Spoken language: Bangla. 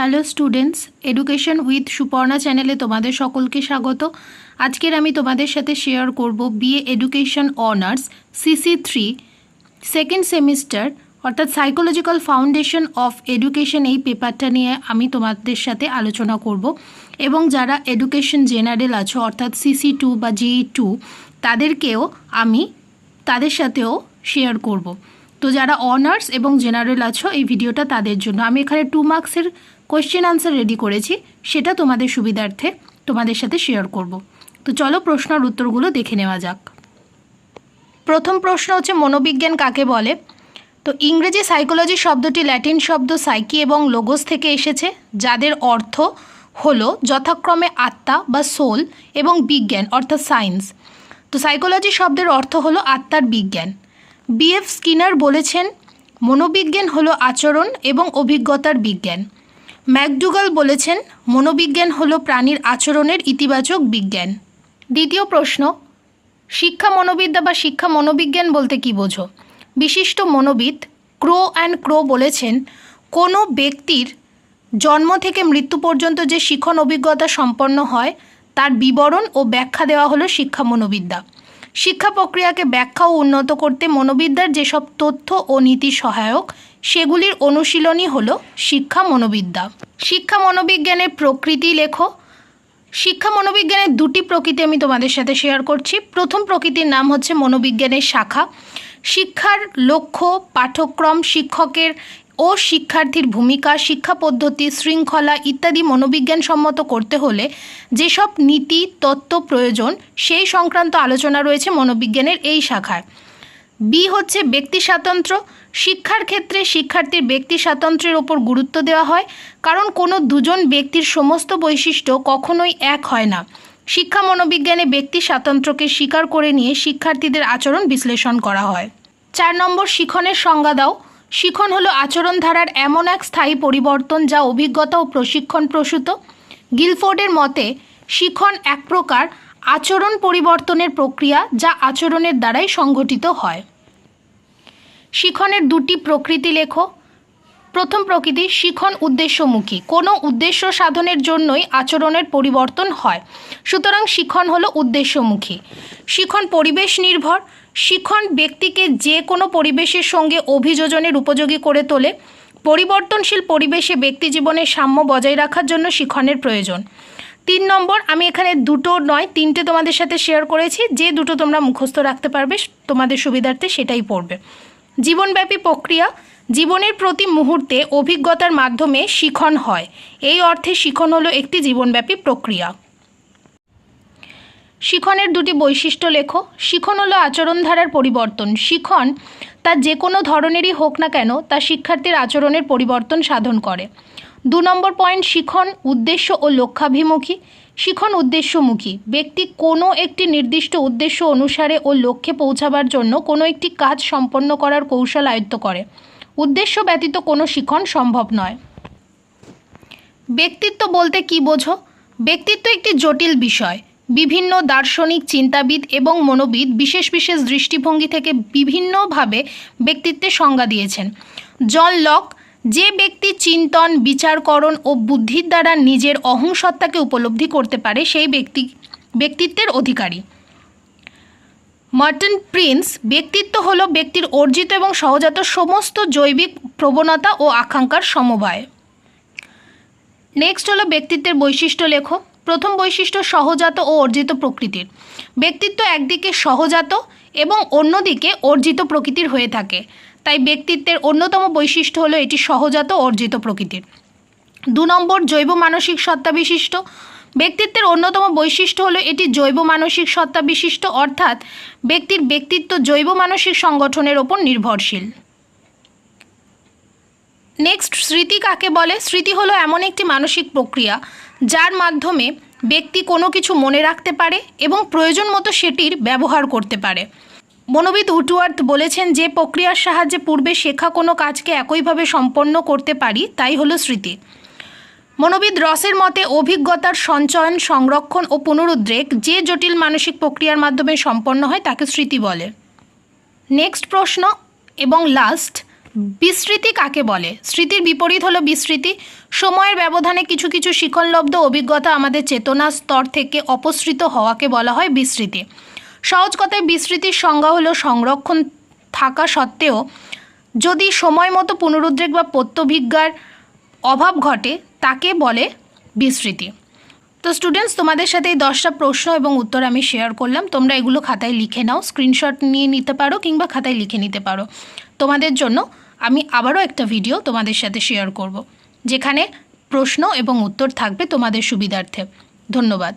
Hello students education with Suparna চ্যানেলে তোমাদের সকলকে স্বাগত। আজকের আমি তোমাদের সাথে শেয়ার করব BA education honours CC three second semester অর্থাৎ সাইকোলজিক্যাল ফাউন্ডেশন অফ এডুকেশন এই পেপারটা নিয়ে আমি তোমাদের সাথে আলোচনা করব। এবং যারা এডুকেশন জেনারেল আছো, অর্থাৎ সিসি টু বা জিই টু তাদেরকেও আমি তাদের সাথেও শেয়ার করব। তো যারা অনার্স এবং জেনারেল আছো, এই ভিডিওটা তাদের জন্য। আমি এখানে টু মার্কসের কোয়েশ্চেন আনসার রেডি করেছি, সেটা তোমাদের সুবিধার্থে তোমাদের সাথে শেয়ার করব। তো চলো প্রশ্নের উত্তরগুলো দেখে নেওয়া যাক। প্রথম প্রশ্ন হচ্ছে, মনোবিজ্ঞান কাকে বলে? তো ইংরেজি সাইকোলজি শব্দটি ল্যাটিন শব্দ সাইকি এবং লোগোস থেকে এসেছে, যাদের অর্থ হলো যথাক্রমে আত্মা বা সোল এবং বিজ্ঞান, অর্থাৎ সায়েন্স তো সাইকোলজি শব্দের অর্থ হলো আত্মার বিজ্ঞান। বিএফ স্কিনার বলেছেন, মনোবিজ্ঞান হলো আচরণ এবং অভিজ্ঞতার বিজ্ঞান। ম্যাকডুগাল বলেছেন, মনোবিজ্ঞান হল প্রাণীর আচরণের ইতিবাচক বিজ্ঞান। দ্বিতীয় প্রশ্ন, শিক্ষা মনোবিদ্যা বা শিক্ষা মনোবিজ্ঞান বলতে কি বোঝো? বিশিষ্ট মনোবিদ ক্রো অ্যান্ড ক্রো বলেছেন, কোনো ব্যক্তির জন্ম থেকে মৃত্যু পর্যন্ত যে শিখন অভিজ্ঞতা সম্পন্ন হয়, তার বিবরণ ও ব্যাখ্যা দেওয়া হলো শিক্ষা মনোবিদ্যা। শিক্ষা প্রক্রিয়াকে ব্যাখ্যা ও উন্নত করতে মনোবিদ্যার যেসব তথ্য ও নীতি সহায়ক, সেগুলির অনুশীলনই হল শিক্ষা মনোবিদ্যা। শিক্ষা মনোবিজ্ঞানের প্রকৃতি লেখো। শিক্ষা মনোবিজ্ঞানের দুটি প্রকৃতি আমি তোমাদের সাথে শেয়ার করছি। প্রথম প্রকৃতির নাম হচ্ছে মনোবিজ্ঞানের শাখা। শিক্ষার লক্ষ্য, পাঠ্যক্রম, শিক্ষকের ও শিক্ষার্থীর ভূমিকা, শিক্ষা পদ্ধতি, শৃঙ্খলা ইত্যাদি মনোবিজ্ঞান সম্মত করতে হলে যেসব নীতি, তত্ত্ব প্রয়োজন, সেই সংক্রান্ত আলোচনা রয়েছে মনোবিজ্ঞানের এই শাখায়। বি হচ্ছে ব্যক্তি স্বাতন্ত্র্য। শিক্ষার ক্ষেত্রে শিক্ষার্থীর ব্যক্তি স্বাতন্ত্র্যের ওপর গুরুত্ব দেওয়া হয়, কারণ কোনো দুজন ব্যক্তির সমস্ত বৈশিষ্ট্য কখনোই এক হয় না। শিক্ষা মনোবিজ্ঞানে ব্যক্তি স্বাতন্ত্র্যকে স্বীকার করে নিয়ে শিক্ষার্থীদের আচরণ বিশ্লেষণ করা হয়। চার নম্বর শিখনের সংজ্ঞা দাও। শিখন হলো আচরণধারার এমন এক স্থায়ী পরিবর্তন যা অভিজ্ঞতা ও প্রশিক্ষণ প্রসূত। গিলফোর্ডের মতে, শিখন এক প্রকার আচরণ পরিবর্তনের প্রক্রিয়া যা আচরণের দ্বারাই সংঘটিত হয়। শিখনের দুটি প্রকৃতি লেখো প্রথম প্রকৃতি শিখন উদ্দেশ্যমুখী। কোনো উদ্দেশ্য সাধনের জন্যই আচরণের পরিবর্তন হয়। সুতরাং শিখন হলো উদ্দেশ্যমুখী। শিখন পরিবেশ নির্ভর। শিখন ব্যক্তিকে যে কোনো পরিবেশের সঙ্গে অভিযোজনের উপযোগী করে তোলে। পরিবর্তনশীল পরিবেশে ব্যক্তি জীবনের সাম্য বজায় রাখার জন্য শিখনের প্রয়োজন। তিন নম্বর, আমি এখানে দুটো নয়, তিনটে তোমাদের সাথে শেয়ার করেছি। যে দুটো তোমরা মুখস্থ রাখতে পারবে, তোমাদের সুবিধার্থে সেটাই পড়বে। জীবনব্যাপী প্রক্রিয়া, জীবনের প্রতি মুহূর্তে অভিজ্ঞতার মাধ্যমে শিখন হয়। এই অর্থে শিখন হলো একটি জীবনব্যাপী প্রক্রিয়া। শিখনের দুটি বৈশিষ্ট্য লেখো। শিখন হলো আচরণধারার পরিবর্তন। শিখন তা যে কোনো ধরনেরই হোক না কেন, তা শিক্ষার্থীর আচরণের পরিবর্তন সাধন করে। দু নম্বর পয়েন্ট শিখন, উদ্দেশ্য ও লক্ষ্যাভিমুখী। শিখন উদ্দেশ্যমুখী। ব্যক্তি কোনো একটি নির্দিষ্ট উদ্দেশ্য অনুসারে ও লক্ষ্যে পৌঁছাবার জন্য কোনো একটি কাজ সম্পন্ন করার কৌশল আয়ত্ত করে। উদ্দেশ্য ব্যতীত কোনো শিখন সম্ভব নয়। ব্যক্তিত্ব বলতে কি বোঝো? ব্যক্তিত্ব একটি জটিল বিষয়। বিভিন্ন দার্শনিক, চিন্তাবিদ এবং মনোবিদ বিশেষ বিশেষ দৃষ্টিভঙ্গি থেকে বিভিন্নভাবে ব্যক্তিত্বের সংজ্ঞা দিয়েছেন। জন লক যে ব্যক্তি চিন্তন, বিচারকরণ ও বুদ্ধির দ্বারা নিজের অহংসত্তাকে উপলব্ধি করতে পারে, সেই ব্যক্তি, ব্যক্তিত্বের অধিকারী। মার্টন প্রিন্স ব্যক্তিত্ব হলো ব্যক্তির অর্জিত এবং সহজাত সমস্ত জৈবিক প্রবণতা ও আকাঙ্ক্ষার সমবায়। নেক্সট হলো ব্যক্তিত্বের বৈশিষ্ট্য লেখো। প্রথম বৈশিষ্ট্য সহজাত ও অর্জিত প্রকৃতির। ব্যক্তিত্ব একদিকে সহজাত এবং অন্যদিকে অর্জিত প্রকৃতির হয়ে থাকে। তাই ব্যক্তিত্বের অন্যতম বৈশিষ্ট্য হলো এটি সহজাত অর্জিত প্রকৃতির। দু নম্বর, জৈব মানসিক সত্তা বিশিষ্ট। ব্যক্তিত্বের অন্যতম বৈশিষ্ট্য হলো এটি জৈব মানসিক সত্তা বিশিষ্ট, অর্থাৎ ব্যক্তির ব্যক্তিত্ব জৈব মানসিক সংগঠনের ওপর নির্ভরশীল। নেক্সট স্মৃতি কাকে বলে? স্মৃতি হলো এমন একটি মানসিক প্রক্রিয়া যার মাধ্যমে ব্যক্তি কোনো কিছু মনে রাখতে পারে এবং প্রয়োজন মতো সেটির ব্যবহার করতে পারে। মনোবিদ উটুয়ার্থ বলেছেন যে, প্রক্রিয়ার সাহায্যে পূর্বে শেখা কোনো কাজকে একইভাবে সম্পন্ন করতে পারি, তাই হলো স্মৃতি। মনোবিদ রসের মতে, অভিজ্ঞতার সঞ্চয়ন, সংরক্ষণ ও পুনরুদ্রেক যে জটিল মানসিক প্রক্রিয়ার মাধ্যমে সম্পন্ন হয়, তাকে স্মৃতি বলে। নেক্সট প্রশ্ন এবং লাস্ট বিস্মৃতি কাকে বলে? স্মৃতির বিপরীত হলো বিস্মৃতি সময়ের ব্যবধানে কিছু কিছু শিখনলব্ধ অভিজ্ঞতা আমাদের চেতনা স্তর থেকে অপসৃত হওয়াকে বলা হয় বিস্মৃতি সহজ কথায় বিস্মৃতির সংজ্ঞা হলো সংরক্ষণ থাকা সত্ত্বেও যদি সময় মতো পুনরুদ্রেক বা প্রত্যভিজ্ঞার অভাব ঘটে, তাকে বলে বিস্মৃতি তো স্টুডেন্টস তোমাদের সাথে এই দশটা প্রশ্ন এবং উত্তর আমি শেয়ার করলাম। তোমরা এগুলো খাতায় লিখে নাও স্ক্রিনশট নিয়ে নিতে পারো কিংবা খাতায় লিখে নিতে পারো। তোমাদের জন্য আমি আবারও একটা ভিডিও তোমাদের সাথে শেয়ার করব, যেখানে প্রশ্ন এবং উত্তর থাকবে তোমাদের সুবিধার্থে। ধন্যবাদ।